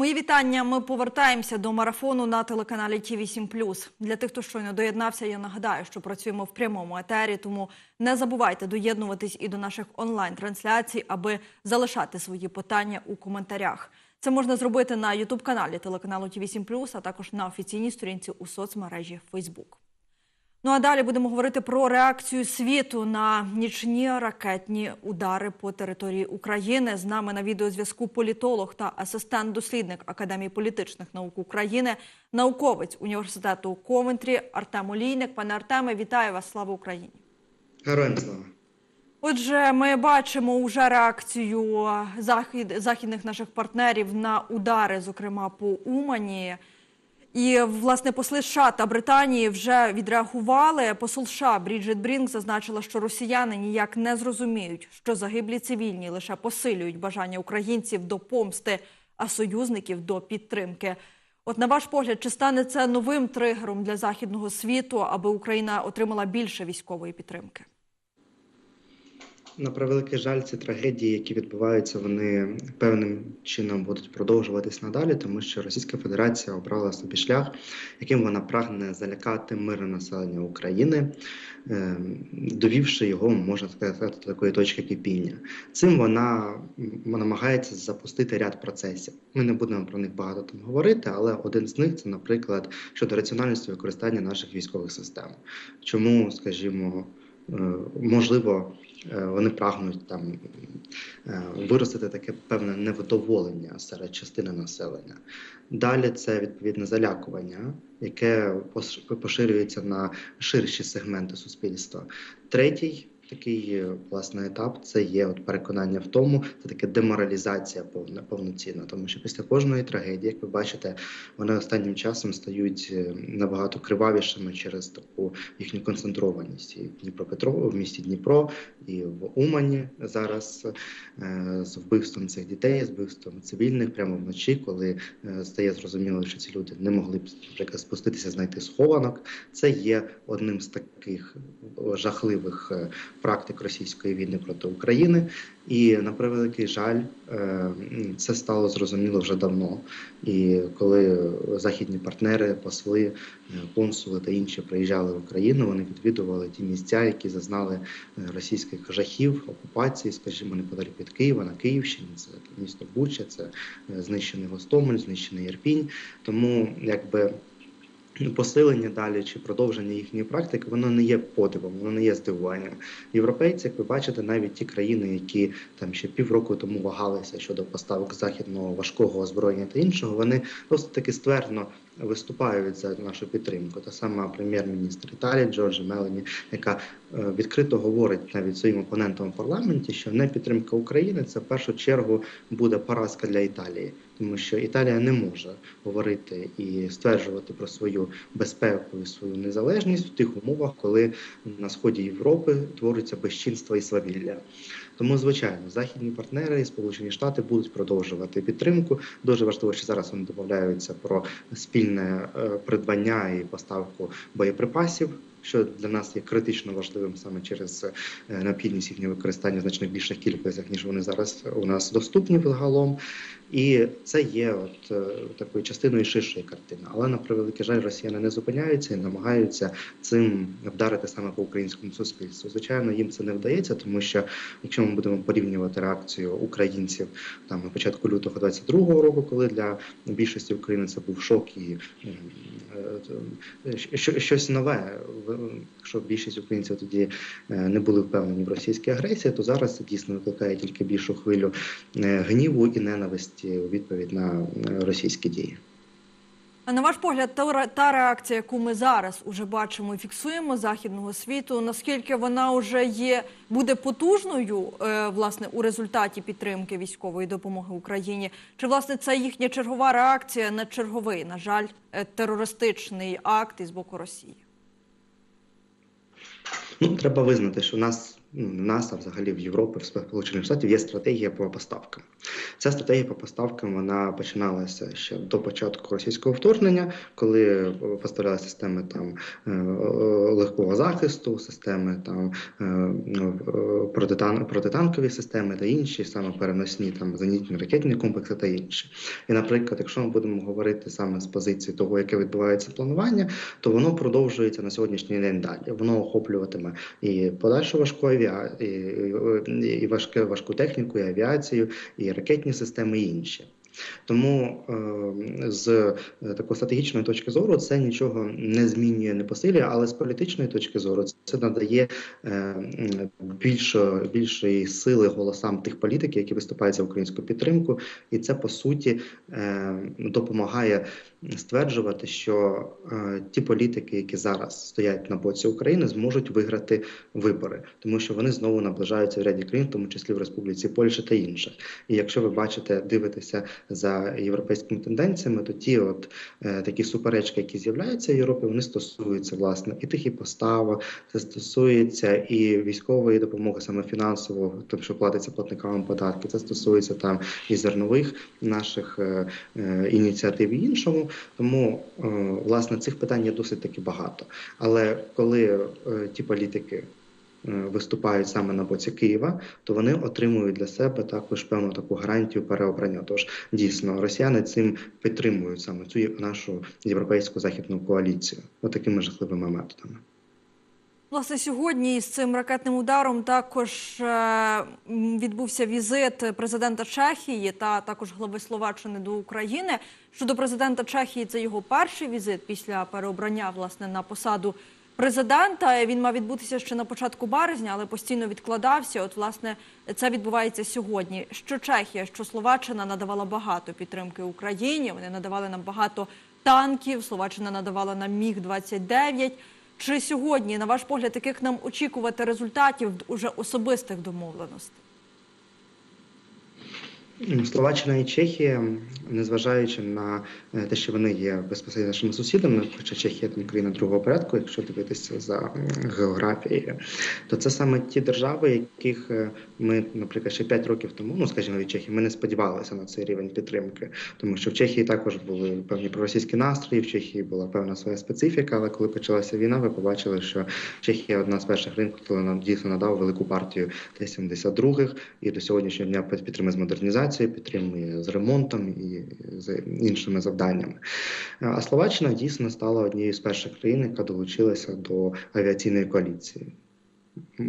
Мої вітання. Ми повертаємося до марафону на телеканалі Ті 7 Для тих, хто щойно доєднався, я нагадаю, що працюємо в прямому етері, тому не забувайте доєднуватись і до наших онлайн-трансляцій, аби залишати свої питання у коментарях. Це можна зробити на Ютуб-каналі телеканалу Ті 7 а також на офіційній сторінці у соцмережі Фейсбук. Ну а далі будемо говорити про реакцію світу на нічні ракетні удари по території України. З нами на відеозв'язку політолог та асистент-дослідник Академії політичних наук України, науковець університету Ковентрі Артем Олійник. Пане Артеме, вітаю вас! Слава Україні! Героям слава! Отже, ми бачимо вже реакцію захід, західних наших партнерів на удари, зокрема по Умані. І власне посли США та Британії вже відреагували. Посол США Бріджит Брінк зазначила, що росіяни ніяк не зрозуміють, що загиблі цивільні лише посилюють бажання українців до помсти, а союзників до підтримки. От на ваш погляд, чи стане це новим тригером для західного світу, аби Україна отримала більше військової підтримки? На превеликий жаль, ці трагедії, які відбуваються, вони певним чином будуть продовжуватись надалі, тому що Російська Федерація обрала собі шлях, яким вона прагне залякати мирне населення України, довівши його, можна сказати, до такої точки кипіння. Цим вона намагається запустити ряд процесів. Ми не будемо про них багато там говорити, але один з них це, наприклад, щодо раціональності використання наших військових систем. Чому, скажімо, можливо. Вони прагнуть там виростити таке певне невдоволення серед частини населення. Далі це відповідне залякування, яке поширюється на ширші сегменти суспільства. Третій такий власне етап це є от переконання в тому, це таке деморалізація повна повноцінна. Тому що після кожної трагедії, як ви бачите, вони останнім часом стають набагато кривавішими через таку їхню концентрованість і в Дніпропетро в місті Дніпро і в Умані зараз з вбивством цих дітей, з вбивством цивільних прямо вночі, коли стає зрозуміло, що ці люди не могли б наприклад, спуститися, знайти схованок. Це є одним з таких жахливих практик російської війни проти України, і на превеликий жаль, це стало зрозуміло вже давно. І коли західні партнери, посли, консули та інші приїжджали в Україну, вони відвідували ті місця, які зазнали російських жахів, окупації, скажімо, неподалік від Києва на Київщині. Це місто Буча, це знищений Гостомель, знищений Ірпінь. Тому якби. Посилення далі чи продовження їхньої практики, воно не є подивом, воно не є здивуванням. Європейці, як ви бачите, навіть ті країни, які там ще півроку тому вагалися щодо поставок західного важкого озброєння та іншого, вони досить таки ствердно виступають за нашу підтримку. Та сама прем'єр-міністр Італії Джорджа Мелені, яка відкрито говорить навіть своїм опонентам в парламенті, що не підтримка України це в першу чергу буде поразка для Італії, тому що Італія не може говорити і стверджувати про свою безпеку і свою незалежність в тих умовах, коли на сході Європи твориться безчинство і свавілля. Тому, звичайно, західні партнери і Сполучені Штати будуть продовжувати підтримку. Дуже важливо, що зараз вони домовляються про спільне придбання і поставку боєприпасів. Що для нас є критично важливим саме через необхідність їхнього використання значно більших кількостях, ніж вони зараз у нас доступні загалом. І це є от такою частиною ширшої картини. Але на превеликий жаль, росіяни не зупиняються і намагаються цим вдарити саме по українському суспільству. Звичайно, їм це не вдається, тому що якщо ми будемо порівнювати реакцію українців там на початку лютого 22-го року, коли для більшості України це був шок і щось нове. Якщо більшість українців тоді не були впевнені в російській агресії, то зараз це дійсно викликає тільки більшу хвилю гніву і ненависті у відповідь на російські дії. А на ваш погляд, та реакція, яку ми зараз уже бачимо і фіксуємо західного світу, наскільки вона вже є буде потужною власне у результаті підтримки військової допомоги Україні? Чи власне це їхня чергова реакція на черговий, на жаль, терористичний акт із боку Росії? Ну, треба визнати, що у нас ну, нас, а взагалі в Європі, в Сполучених Штатів є стратегія по поставкам. Ця стратегія по поставкам вона починалася ще до початку російського вторгнення, коли поставляли системи там е, легкого захисту, системи там е, ну, е, протитан, протитанкові системи та інші, саме переносні там зенітні ракетні комплекси та інші. І, наприклад, якщо ми будемо говорити саме з позиції того, яке відбувається планування, то воно продовжується на сьогоднішній день далі. Воно охоплюватиме і подальшу важку авіа... і, і, і важку техніку, і авіацію, і ракетні системи, і інші. Тому е, з е, такої стратегічної точки зору це нічого не змінює не посилює, але з політичної точки зору це надає е, більше, більшої сили голосам тих політиків, які виступають за українську підтримку, і це по суті е, допомагає стверджувати, що ті політики, які зараз стоять на боці України, зможуть виграти вибори, тому що вони знову наближаються в ряді країн, в тому числі в Республіці Польща та інших. І якщо ви бачите, дивитеся за європейськими тенденціями, то ті от е, такі суперечки, які з'являються в Європі, вони стосуються власне і тих і поставок, це стосується і військової допомоги, саме фінансово, тому що платиться платникам податки. Це стосується там і зернових наших е, е, ініціатив і іншому. Тому е, власне цих питань є досить таки багато. Але коли е, ті політики виступають саме на боці Києва, то вони отримують для себе також певну таку гарантію переобрання. Тож дійсно росіяни цим підтримують саме цю нашу європейську західну коаліцію, отакими жахливими методами. Власне, сьогодні з цим ракетним ударом також е, відбувся візит президента Чехії та також глави Словаччини до України. Щодо президента Чехії, це його перший візит після переобрання власне на посаду президента. Він мав відбутися ще на початку березня, але постійно відкладався. От, власне, це відбувається сьогодні. Що Чехія, що Словаччина надавала багато підтримки Україні. Вони надавали нам багато танків. Словаччина надавала нам міг 29 Чи сьогодні, на ваш погляд, яких нам очікувати результатів уже особистих домовленостей? Словаччина і Чехія, незважаючи на е, те, що вони є безпосередньо нашими сусідами, хоча Чехія країна другого порядку, якщо дивитися за географією, то це саме ті держави, яких е, ми, наприклад, ще 5 років тому, ну скажімо, від Чехії, ми не сподівалися на цей рівень підтримки, тому що в Чехії також були певні проросійські настрої, в Чехії була певна своя специфіка. Але коли почалася війна, ви побачили, що Чехія одна з перших ринків, коли нам дійсно надав велику партію Т-72 і до сьогоднішнього дня підтримує з модернізацією, підтримує з ремонтом і з іншими завданнями. А Словаччина дійсно стала однією з перших країн, яка долучилася до авіаційної коаліції.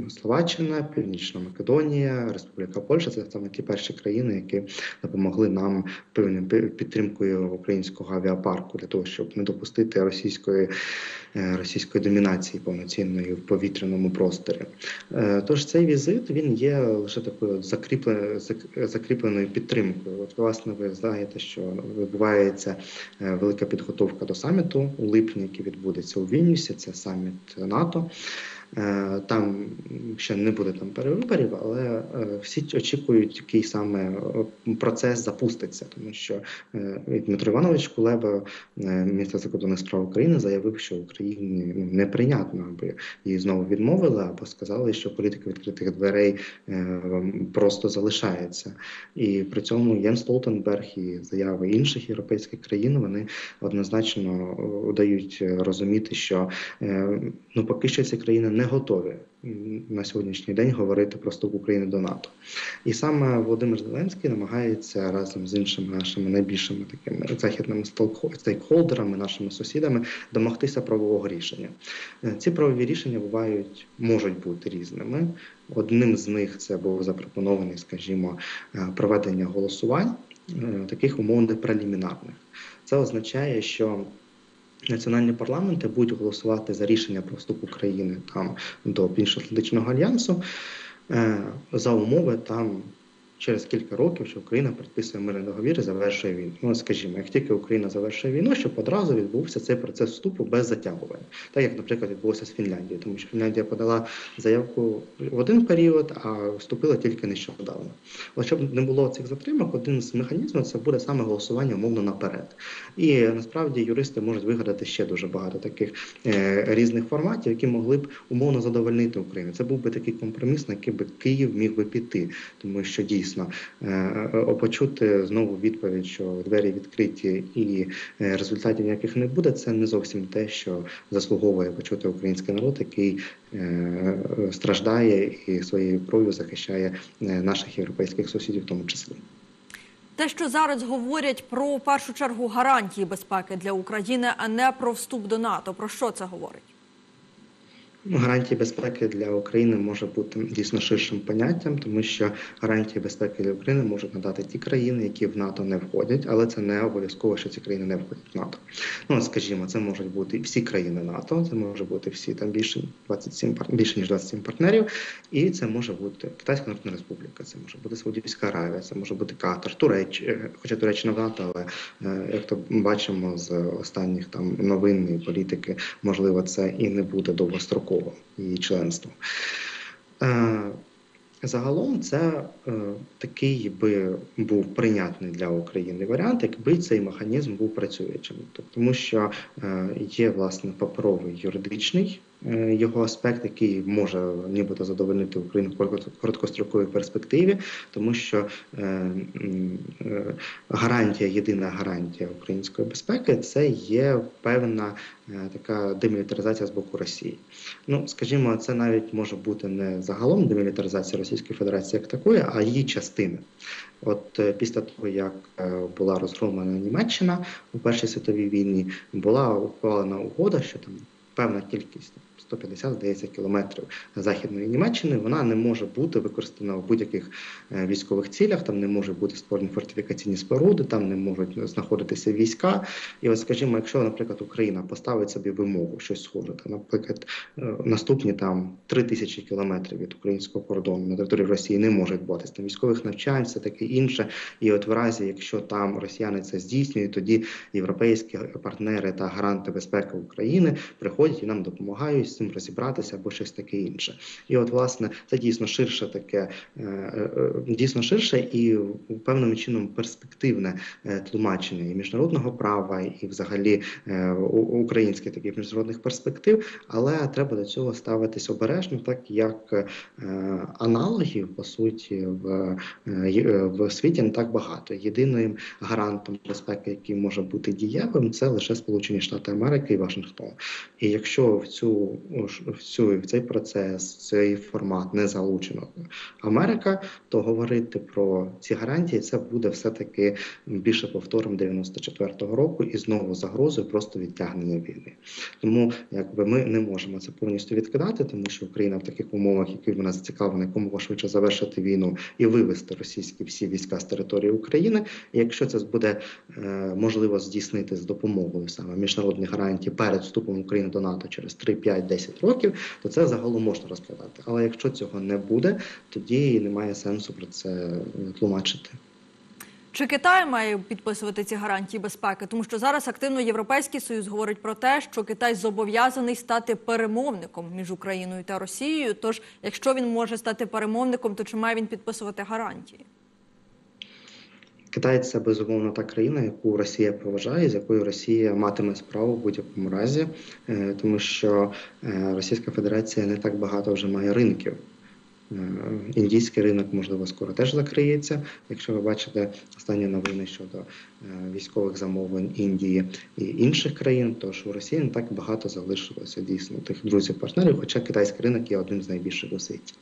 Словаччина, Північна Македонія, Республіка Польща це саме ті перші країни, які допомогли нам певною підтримкою українського авіапарку для того, щоб не допустити російської е, російської домінації повноцінної в повітряному просторі. Е, Тож цей візит він є лише такою закріпле- зак- закріпленою підтримкою. От, власне, ви знаєте, що відбувається е, велика підготовка до саміту у липні, який відбудеться у Вільнюсі. Це саміт НАТО. Е, Там ще не буде там перевиборів, але е, всі очікують, який саме е, процес запуститься, тому що Дмитро Іванович Кулеба, міністр закордонних справ України, заявив, що Україні ну, неприйнятно, аби її знову відмовили, або сказали, що політика відкритих дверей просто залишається. І при цьому Єн Столтенберг і заяви інших європейських країн вони однозначно дають розуміти, що ну поки що ці країни не готові на сьогоднішній день говорити про вступ України до НАТО. І саме Володимир Зеленський намагається разом з іншими нашими найбільшими такими західними стейкхолдерами, нашими сусідами, домогтися правового рішення. Е, Ці правові рішення бувають, можуть бути різними. Одним з них це був запропонований, скажімо, е, проведення голосувань, е, таких умовно прелімінарних. Це означає, що національні парламенти будуть голосувати за рішення про вступ України там до Північно-Атлантичного альянсу е, за умови там через кілька років, що Україна підписує мирний договір і завершує війну. Ну, скажімо, як тільки Україна завершує війну, щоб одразу відбувся цей процес вступу без затягування, так як, наприклад, відбулося з Фінляндією, тому що Фінляндія подала заявку в один період, а вступила тільки нещодавно. От щоб не було цих затримок, один з механізмів це буде саме голосування умовно наперед. І насправді юристи можуть вигадати ще дуже багато таких е, різних форматів, які могли б умовно задовольнити Україну. Це був би такий компроміс, на який би Київ міг би піти, тому що дійсно е, е, почути знову відповідь, що двері відкриті і е, результатів ніяких не буде. Це не зовсім те, що заслуговує почути український народ, який е, страждає і своєю кров'ю захищає наших європейських сусідів, в тому числі. Те, що зараз говорять про першу чергу гарантії безпеки для України, а не про вступ до НАТО. Про що це говорить? Гарантії безпеки для України може бути дійсно ширшим поняттям, тому що гарантії безпеки для України можуть надати ті країни, які в НАТО не входять, але це не обов'язково, що ці країни не входять в НАТО. Ну скажімо, це можуть бути всі країни НАТО, це може бути всі там більше 27 пар- більше ніж 27 партнерів, і це може бути Китайська Народна Республіка, це може бути Саудівська Аравія, це може бути Катар, Туреч, е, хоча Туреччина в НАТО, але е, як то бачимо з останніх там новин і політики, можливо, це і не буде довгостроково її членством. Е, Загалом це е, такий би був прийнятний для України варіант, якби цей механізм був працюючим. Тобто, тому що е, є власне паперовий юридичний його аспект, який може нібито задовольнити Україну в короткостроковій перспективі, тому що е, е, гарантія, єдина гарантія української безпеки це є певна е, така демілітаризація з боку Росії. Ну, скажімо, це навіть може бути не загалом демілітаризація Російської Федерації як такої, а її частини. От е, після того, як е, була розгромлена Німеччина у Першій світовій війні, була ухвалена угода, що там певна кількість. 150, здається, кілометрів західної Німеччини, вона не може бути використана в будь-яких е, військових цілях. Там не можуть бути створені фортифікаційні споруди, там не можуть знаходитися війська. І от, скажімо, якщо, наприклад, Україна поставить собі вимогу щось схоже, там, наприклад, е, наступні там три тисячі кілометрів від українського кордону на території Росії не може відбуватися там військових навчань, все таке інше. І от в разі, якщо там росіяни це здійснюють, тоді європейські партнери та гаранти безпеки України приходять і нам допомагають цим розібратися або щось таке інше. І от, власне, це дійсно ширше таке, е, е, дійсно ширше і певним чином перспективне е, тлумачення і міжнародного права, і взагалі українських таких міжнародних перспектив, але треба до цього ставитись обережно, так як аналогів по суті в, в світі не так багато. Єдиним гарантом безпеки, який може бути дієвим, це лише Сполучені Штати Америки і Вашингтон. І якщо в цю цю в цей процес, в цей формат не залучено Америка, то говорити про ці гарантії це буде все таки більше повтором 94-го року і знову загрозою просто відтягнення війни. Тому якби ми не можемо це повністю відкидати, тому що Україна в таких умовах, які вона зацікавлена, якомога швидше завершити війну і вивести російські всі війська з території України. І якщо це буде е, можливо здійснити з допомогою саме міжнародних гарантій перед вступом України до НАТО через 3, 5, 10 років, то це загалом можна розглядати. Але якщо цього не буде, тоді немає сенсу про це е, тлумачити. Чи Китай має підписувати ці гарантії безпеки? Тому що зараз активно Європейський Союз говорить про те, що Китай зобов'язаний стати перемовником між Україною та Росією. Тож, якщо він може стати перемовником, то чи має він підписувати гарантії? Китай це безумовно та країна, яку Росія поважає, з якою Росія матиме справу в будь-якому разі, е, тому що е, Російська Федерація не так багато вже має ринків. Е, Індійський ринок, можливо, скоро теж закриється. Якщо ви бачите останні новини щодо військових замовлень Індії і інших країн, то ж у Росії не так багато залишилося дійсно тих друзів-партнерів, хоча китайський ринок є одним з найбільших у світі.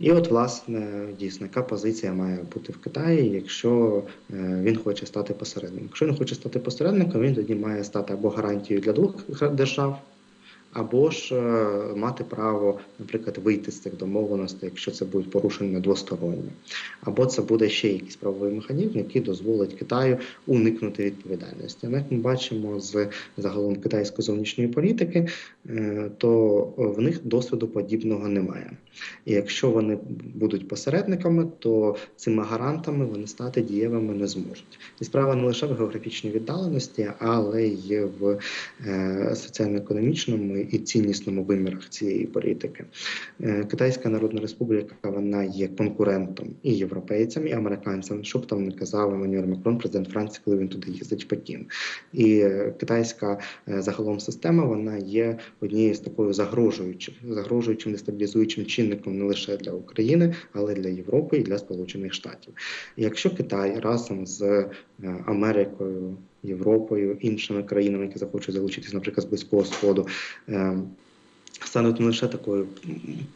І от, власне, дійсно, яка позиція має бути в Китаї, якщо е, він хоче стати посередником. Якщо він хоче стати посередником, він тоді має стати або гарантією для двох держав, або ж е, мати право, наприклад, вийти з цих домовленостей, якщо це будуть порушення двосторонні, або це буде ще якийсь правовий механізм, який дозволить Китаю уникнути відповідальності. Як ми бачимо з загалом китайської зовнішньої політики, е, то в них досвіду подібного немає. І якщо вони будуть посередниками, то цими гарантами вони стати дієвими не зможуть. І справа не лише в географічній віддаленості, але й в е, соціально-економічному і ціннісному вимірах цієї політики. Е, Китайська Народна Республіка вона є конкурентом і європейцям, і американцям, що б там не казав Еммануель Макрон, президент Франції, коли він туди їздить Пекін. І е, китайська е, загалом система вона є однією з такою загрожуючим, загрожуючим дестабілізуючим чинником не лише для України, але й для Європи і для Сполучених Штатів. І якщо Китай разом з Америкою, Європою, іншими країнами, які захочуть залучитись, наприклад, з близького сходу. е, Стануть не лише такою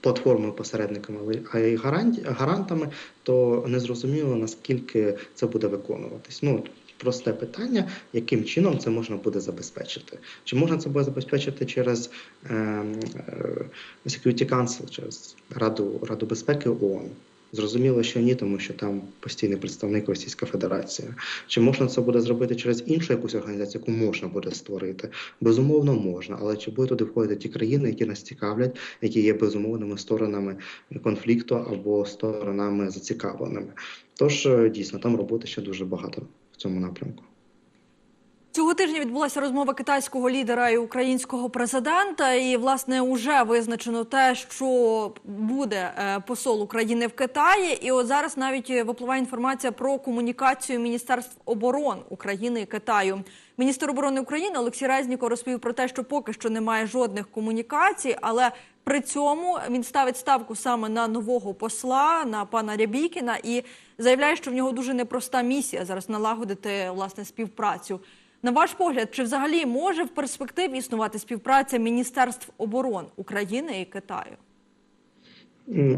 платформою посередниками, але а й гарант, гарантами, то незрозуміло наскільки це буде виконуватись. Ну просте питання, яким чином це можна буде забезпечити? Чи можна це буде забезпечити через е, е, Security Council, через Раду Раду безпеки ООН? Зрозуміло, що ні, тому що там постійний представник Російська Федерація. Чи можна це буде зробити через іншу якусь організацію, яку можна буде створити? Безумовно, можна, але чи будуть туди входити ті країни, які нас цікавлять, які є безумовними сторонами конфлікту або сторонами зацікавленими? Тож е, дійсно там роботи ще дуже багато в цьому напрямку. Цього тижня відбулася розмова китайського лідера і українського президента. І власне вже визначено те, що буде е, посол України в Китаї. І от зараз навіть випливає інформація про комунікацію Міністерств оборон України і Китаю. Міністр оборони України Олексій Резніко розповів про те, що поки що немає жодних комунікацій, але при цьому він ставить ставку саме на нового посла, на пана Рябікіна, і заявляє, що в нього дуже непроста місія зараз налагодити власне співпрацю. На ваш погляд, чи взагалі може в перспективі існувати співпраця Міністерств оборон України і Китаю?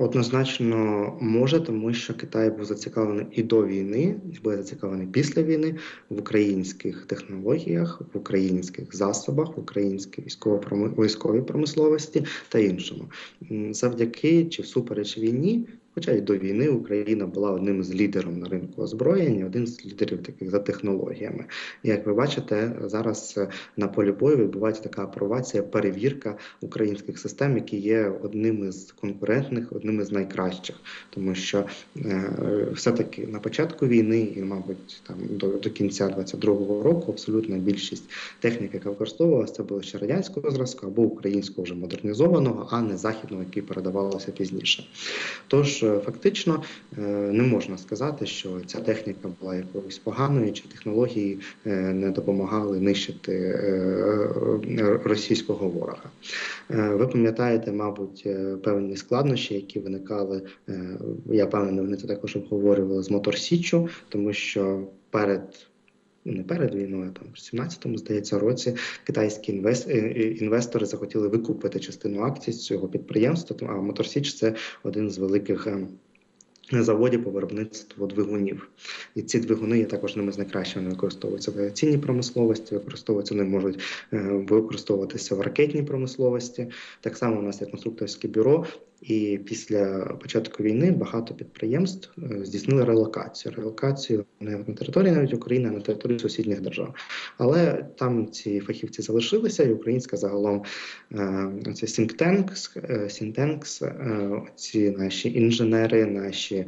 Однозначно може, тому що Китай був зацікавлений і до війни, і буде зацікавлений після війни в українських технологіях, в українських засобах, в українській військово-проми- військовій промисловості та іншому. Завдяки чи всупереч війні, хоча й до війни Україна була одним з лідерів на ринку озброєння, один з лідерів таких за технологіями. Як ви бачите, зараз е, на полі бою відбувається така апробація, перевірка українських систем, які є одним із конкурентних, одним із найкращих, тому що е, все-таки на початку війни і, мабуть, там до, до кінця 22-го року абсолютна більшість техніки, яка використовувалася, це було ще радянського зразку або українського вже модернізованого, а не західного, який передавалося пізніше. Тож фактично е, не можна сказати, що ця техніка була якоюсь поганою, чи технології е, не допомагали нищити е, російського ворога. Ви пам'ятаєте, мабуть, певні складнощі, які виникали. Я певний, вони це також обговорювали з Мотор Січчю, тому що перед. Ну, Не перед війною, там в 17-му, здається, році китайські інвес... е, е, інвестори захотіли викупити частину акцій з цього підприємства. А Мотор Січ це один з великих ем, заводів по виробництву двигунів. І ці двигуни є також одними з найкращих. Вони використовуються в авіаційній промисловості, використовуються, вони можуть е, використовуватися в ракетній промисловості. Так само у нас є конструкторське бюро. І після початку війни багато підприємств е, здійснили релокацію. Релокацію не на території навіть України, а на території сусідніх держав. Але там ці фахівці залишилися, і українська загалом це think tanks, е, е, ці наші інженери, наші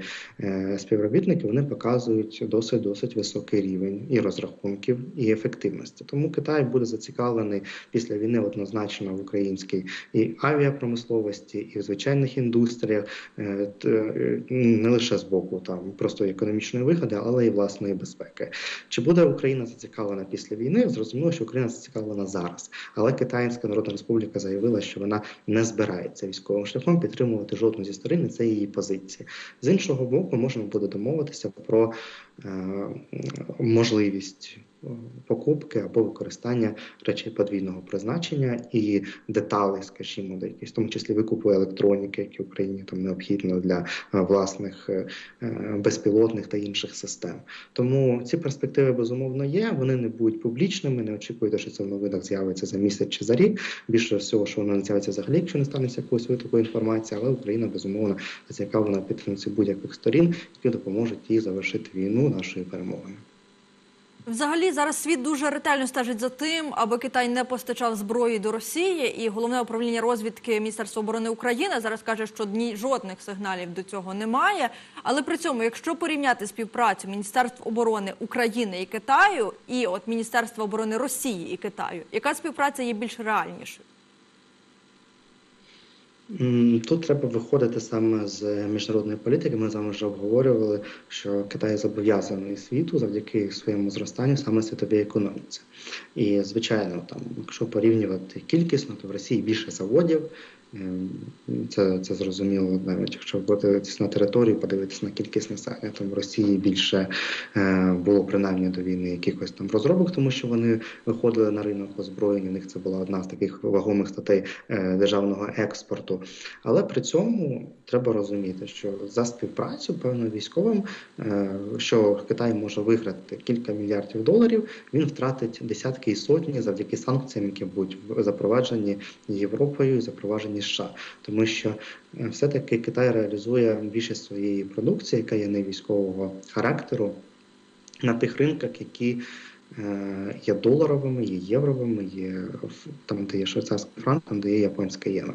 співробітники, вони показують досить досить високий рівень і розрахунків, і ефективності. Тому Китай буде зацікавлений після війни однозначно в українській і авіапромисловості, і в звичайних індустріях, е, е, не лише з боку там просто економічної вигоди, але й власної безпеки. Чи буде Україна зацікавлена після війни? Зрозуміло, що Україна зацікавлена зараз. Але Китайська Народна Республіка заявила, що вона не збирається військовим шляхом підтримувати жодну зі сторін. і Це її позиція. З іншого боку, можна буде домовитися про е, можливість покупки або використання речей подвійного призначення і деталей, скажімо, до якісь, в тому числі викупу електроніки, які Україні там необхідно для е, власних е, е, безпілотних та інших систем. Тому ці перспективи безумовно є. Вони не будуть публічними. Не очікуйте, що це в новинах з'явиться за місяць чи за рік. Більше всього, що воно не з'явиться взагалі, якщо не станеться якоїсь такої інформації, але Україна безумовно зацікавлена підтримці будь-яких сторін, які допоможуть їй завершити війну нашою перемогою. Взагалі зараз світ дуже ретельно стежить за тим, аби Китай не постачав зброї до Росії. І головне управління розвідки Міністерства оборони України зараз каже, що ні жодних сигналів до цього немає. Але при цьому, якщо порівняти співпрацю Міністерств оборони України і Китаю, і от Міністерства оборони Росії і Китаю, яка співпраця є більш реальнішою? Тут треба виходити саме з міжнародної політики. Ми з вами вже обговорювали, що Китай зобов'язаний світу завдяки своєму зростанню саме світовій економіці. І звичайно, там, якщо порівнювати кількісно, то в Росії більше заводів. Ем, Це, це зрозуміло, навіть якщо подивитися на територію, подивитися на кількість населення, то в Росії більше е, було принаймні до війни якихось там розробок, тому що вони виходили на ринок озброєння. У них це була одна з таких вагомих статей е, державного експорту. Але при цьому треба розуміти, що за співпрацю певно військовим, е, що Китай може виграти кілька мільярдів доларів, він втратить десятки і сотні завдяки санкціям, які будуть запроваджені Європою і запроваджені США, тому що е, все-таки Китай реалізує більшість своєї продукції, яка є не військового характеру, на тих ринках, які е, є доларовими, є євровими, є там, де є швейцарський франк, там де є японська єна.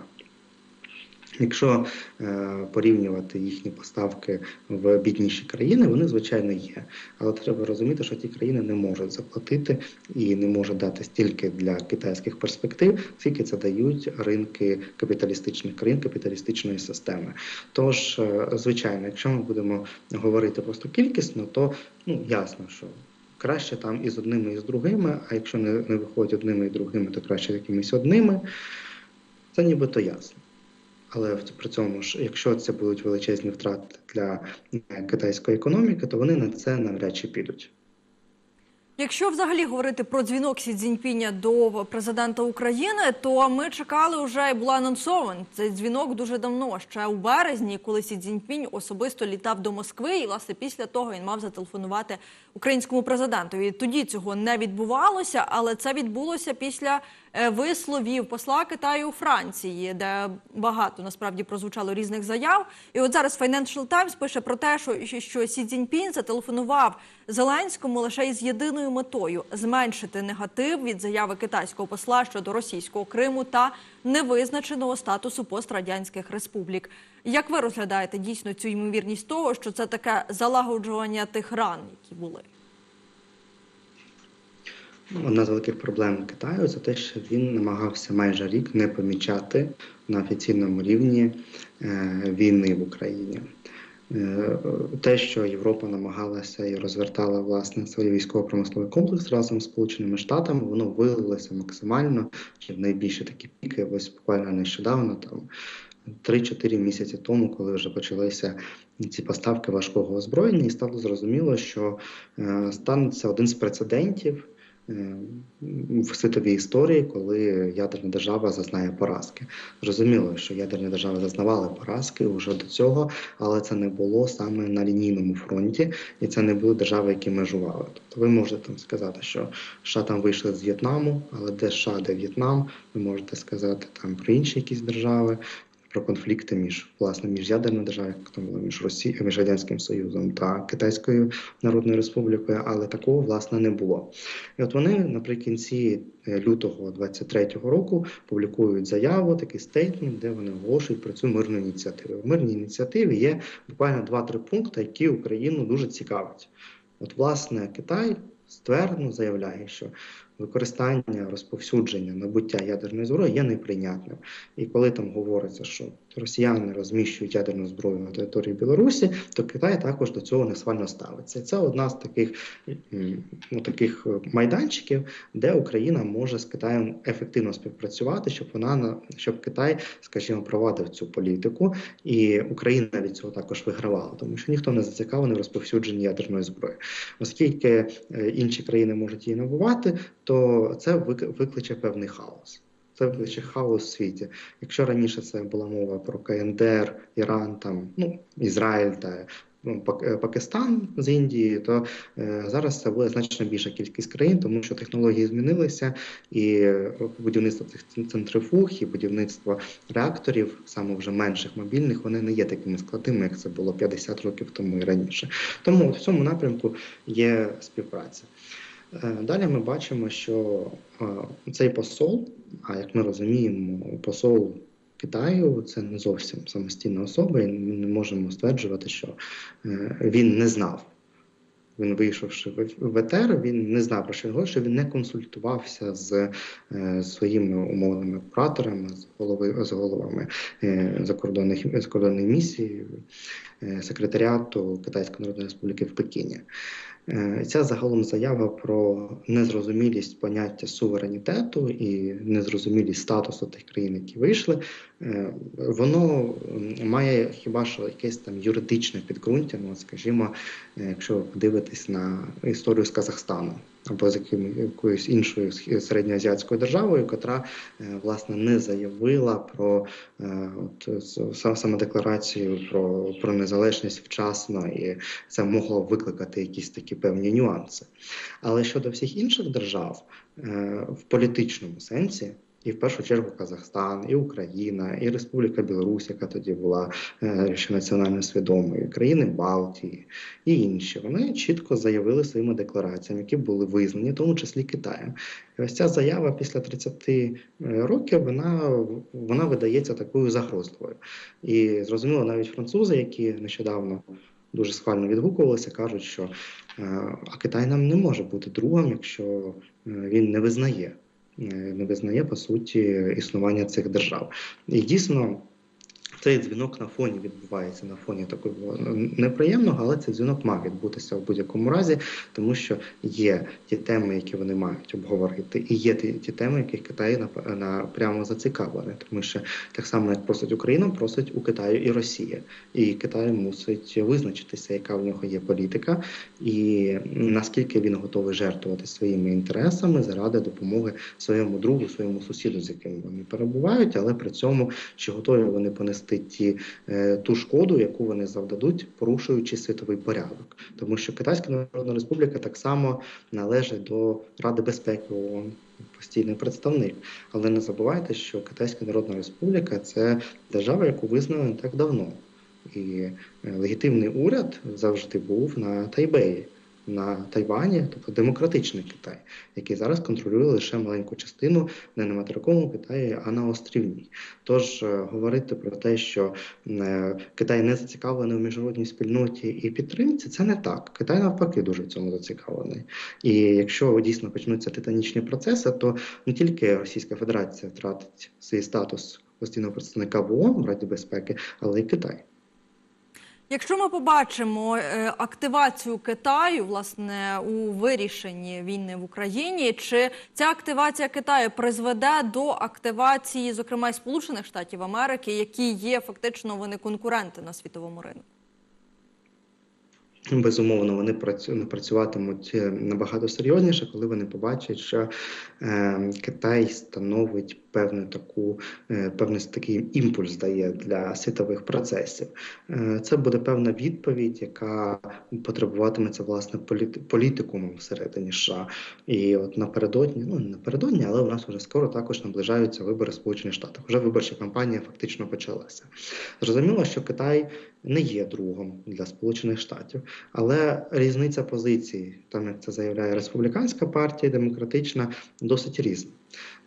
Якщо е, порівнювати їхні поставки в бідніші країни, вони звичайно є. Але треба розуміти, що ті країни не можуть заплатити і не можуть дати стільки для китайських перспектив, скільки це дають ринки капіталістичних країн, капіталістичної системи. Тож, е, звичайно, якщо ми будемо говорити просто кількісно, то ну ясно, що краще там і з одними, і з другими. А якщо не, не виходять одними і другими, то краще якимись одними. Це нібито ясно. Але в- при цьому ж, якщо це будуть величезні втрати для е, китайської економіки, то вони на це навряд чи підуть. Якщо взагалі говорити про дзвінок Сі Цзіньпіня до президента України, то ми чекали вже і була анонсований цей дзвінок дуже давно, ще у березні, коли Сі Цзіньпінь особисто літав до Москви, і власне після того він мав зателефонувати українському президентові. Тоді цього не відбувалося, але це відбулося після висловів посла Китаю у Франції, де багато насправді прозвучало різних заяв. І от зараз Financial Times пише про те, що, що Сі Цзіньпін зателефонував Зеленському лише із єдиною метою зменшити негатив від заяви китайського посла щодо російського Криму та невизначеного статусу пострадянських республік. Як ви розглядаєте дійсно цю ймовірність того, що це таке залагоджування тих ран, які були? Одна з великих проблем Китаю це те, що він намагався майже рік не помічати на офіційному рівні е, війни в Україні. Е, Те, що Європа намагалася і розвертала власне свій військово-промисловий комплекс разом з Сполученими Штатами, воно вилилося максимально чи в найбільші такі піки. Ось буквально нещодавно, там 3-4 місяці тому, коли вже почалися ці поставки важкого озброєння, і стало зрозуміло, що е, станеться один з прецедентів в світовій історії, коли ядерна держава зазнає поразки. Зрозуміло, що ядерні держави зазнавали поразки вже до цього, але це не було саме на лінійному фронті, і це не були держави, які межували. Тобто ви можете там сказати, що США там вийшли з В'єтнаму, але де США, де В'єтнам, ви можете сказати там про інші якісь держави. Про конфлікти між власне між ядерною державою, як там було між Росією, між радянським Союзом та Китайською Народною Республікою, але такого власне не було. І от вони наприкінці е, лютого 23-го року публікують заяву, такий стейтмент, де вони оголошують про цю мирну ініціативу. В мирній ініціативі є буквально 2-3 пункти, які Україну дуже цікавить. От, власне, Китай ствердно заявляє, що використання, розповсюдження, набуття ядерної зброї є неприйнятним. І коли там говориться, що росіяни розміщують ядерну зброю на території Білорусі, то Китай також до цього несвально ставиться. І це одна з таких, ну, таких е, майданчиків, де Україна може з Китаєм ефективно співпрацювати, щоб вона на щоб Китай, скажімо, провадив цю політику, і Україна від цього також вигравала, тому що ніхто не зацікавлений в розповсюдженні ядерної зброї, оскільки е, інші країни можуть її набувати, то це викличе певний хаос. Це викличе хаос у світі. Якщо раніше це була мова про КНДР, Іран, там ну Ізраїль та ну, е, Пакистан з Індії, то е, зараз це буде значно більша кількість країн, тому що технології змінилися, і е, будівництво цих цен- центрифуг і будівництво реакторів, саме вже менших мобільних, вони не є такими складними, як це було 50 років тому і раніше. Тому в цьому напрямку є співпраця. Е, Далі ми бачимо, що е, цей посол, а як ми розуміємо, посол Китаю це не зовсім самостійна особа, і ми не можемо стверджувати, що е, він не знав. Він вийшовши в- ЕТР, він не знав про що він що він не консультувався з е, своїми умовними операторами, з голови з головами е, закордонних закордонної місії, е, секретаріату Китайської Народної Республіки в Пекіні. Е, Ця загалом заява про незрозумілість поняття суверенітету і незрозумілість статусу тих країн, які вийшли, е, воно має хіба що якесь там юридичне підґрунтя. Ну, скажімо, е, якщо ви подивитесь на історію з Казахстану або з яким, якоюсь іншою середньоазіатською державою, котра власне не заявила про е, от, саме декларацію про, про незалежність вчасно, і це могло викликати якісь такі певні нюанси. Але щодо всіх інших держав, е, в політичному сенсі. І в першу чергу Казахстан, і Україна, і Республіка Білорусь, яка тоді була ще національно свідомою, країни Балтії і інші. Вони чітко заявили своїми деклараціями, які були визнані, в тому числі Китаєм. І ось ця заява після 30 е, років вона, вона видається такою загрозливою. І зрозуміло, навіть французи, які нещодавно дуже схвально відгукувалися, кажуть, що е, а Китай нам не може бути другом, якщо е, він не визнає, не визнає по суті існування цих держав. І дійсно. Цей дзвінок на фоні відбувається на фоні такого неприємного, але цей дзвінок мав відбутися в будь-якому разі, тому що є ті теми, які вони мають обговорити, і є ті, ті теми, яких Китай на, на прямо зацікавлений, тому що так само як просить Україна, просить у Китаю і Росія, і Китай мусить визначитися, яка в нього є політика, і наскільки він готовий жертвувати своїми інтересами заради допомоги своєму другу, своєму сусіду, з яким вони перебувають, але при цьому чи готові вони понести ті е, ту шкоду, яку вони завдадуть, порушуючи світовий порядок, тому що Китайська Народна Республіка так само належить до Ради безпеки ООН, постійний представник. Але не забувайте, що Китайська Народна Республіка це держава, яку визнали не так давно, і е, легітимний уряд завжди був на Тайбеї. На Тайвані, тобто демократичний Китай, який зараз контролює лише маленьку частину не на материковому Китаї, а на острівній. Тож е, говорити про те, що е, Китай не зацікавлений у міжнародній спільноті і підтримці, це не так. Китай навпаки дуже в цьому зацікавлений. І якщо дійсно почнуться титанічні процеси, то не тільки Російська Федерація втратить свій статус постійного представника в ООН в Раді безпеки, але й Китай. Якщо ми побачимо е, активацію Китаю власне у вирішенні війни в Україні, чи ця активація Китаю призведе до активації, зокрема, Сполучених Штатів Америки, які є фактично вони конкуренти на світовому ринку? Безумовно, вони працю... працюватимуть е, набагато серйозніше, коли вони побачать, що е, Китай становить певну таку, е, певний такий імпульс дає для світових процесів. Е, це буде певна відповідь, яка потребуватиметься власне політи... політикумом всередині США. І от напередодні, ну не напередодні, але у нас вже скоро також наближаються вибори Сполучених Штатах. Вже виборча кампанія фактично почалася. Зрозуміло, що Китай не є другом для Сполучених Штатів, але різниця позицій, там як це заявляє республіканська партія, демократична, досить різна.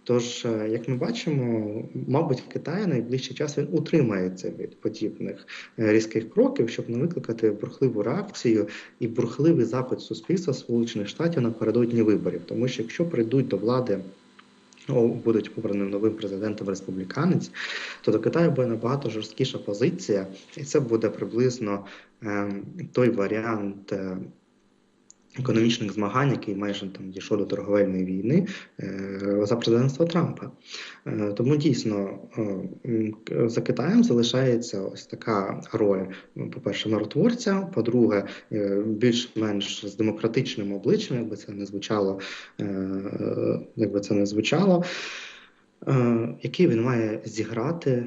Тож, е, як ми бачимо, мабуть, Китай найближчий час він утримається від подібних е, різких кроків, щоб не викликати бурхливу реакцію і бурхливий запит суспільства Сполучених Штатів напередодні виборів. Тому що якщо прийдуть до влади. Будуть обраним новим президентом республіканець, то до Китаю буде набагато жорсткіша позиція, і це буде приблизно е, той варіант е, економічних змагань, який майже там дійшов до торговельної війни е, за президентства Трампа. Е, тому дійсно е, за Китаєм залишається ось така роль: ну, по-перше, миротворця, по-друге, більш-менш з демократичним обличчям, якби це не звучало, якби це не звучало, який він має зіграти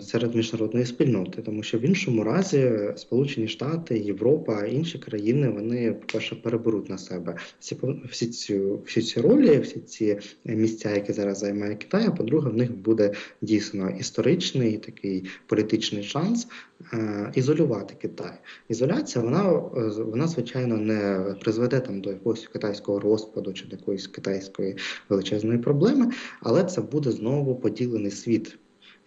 серед міжнародної спільноти, тому що в іншому разі Сполучені Штати, Європа, інші країни вони, по-перше, переберуть на себе всі всі ці всі ці ролі, всі ці місця, які зараз займає Китай. А по-друге, в них буде дійсно історичний такий політичний шанс е, ізолювати Китай. Ізоляція вона, е, вона звичайно не призведе там до якогось китайського розпаду чи до якоїсь китайської величезної проблеми, але це буде знову поділений світ.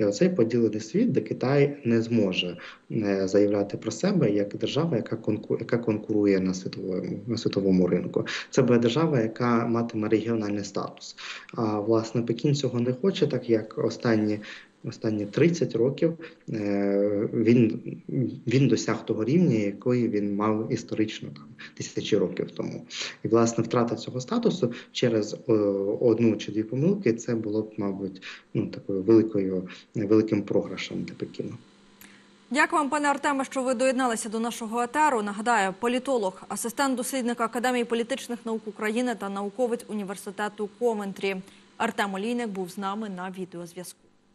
І оцей поділений світ, де Китай не зможе е, заявляти про себе як держава, яка яка конкурує на світовому на світовому ринку. Це буде держава, яка матиме регіональний статус. А власне Пекін цього не хоче, так як останні. Останні 30 років е, він, він досяг того рівня, який він мав історично там тисячі років тому. І власне втрата цього статусу через е, одну чи дві помилки це було б, мабуть, ну такою великою великим програшем для Пекіну. Дякую вам, пане Артеме, що ви доєдналися до нашого етеру. Нагадаю, політолог, асистент дослідника Академії політичних наук України та науковець університету Ковентрі. Артем Олійник був з нами на відеозв'язку.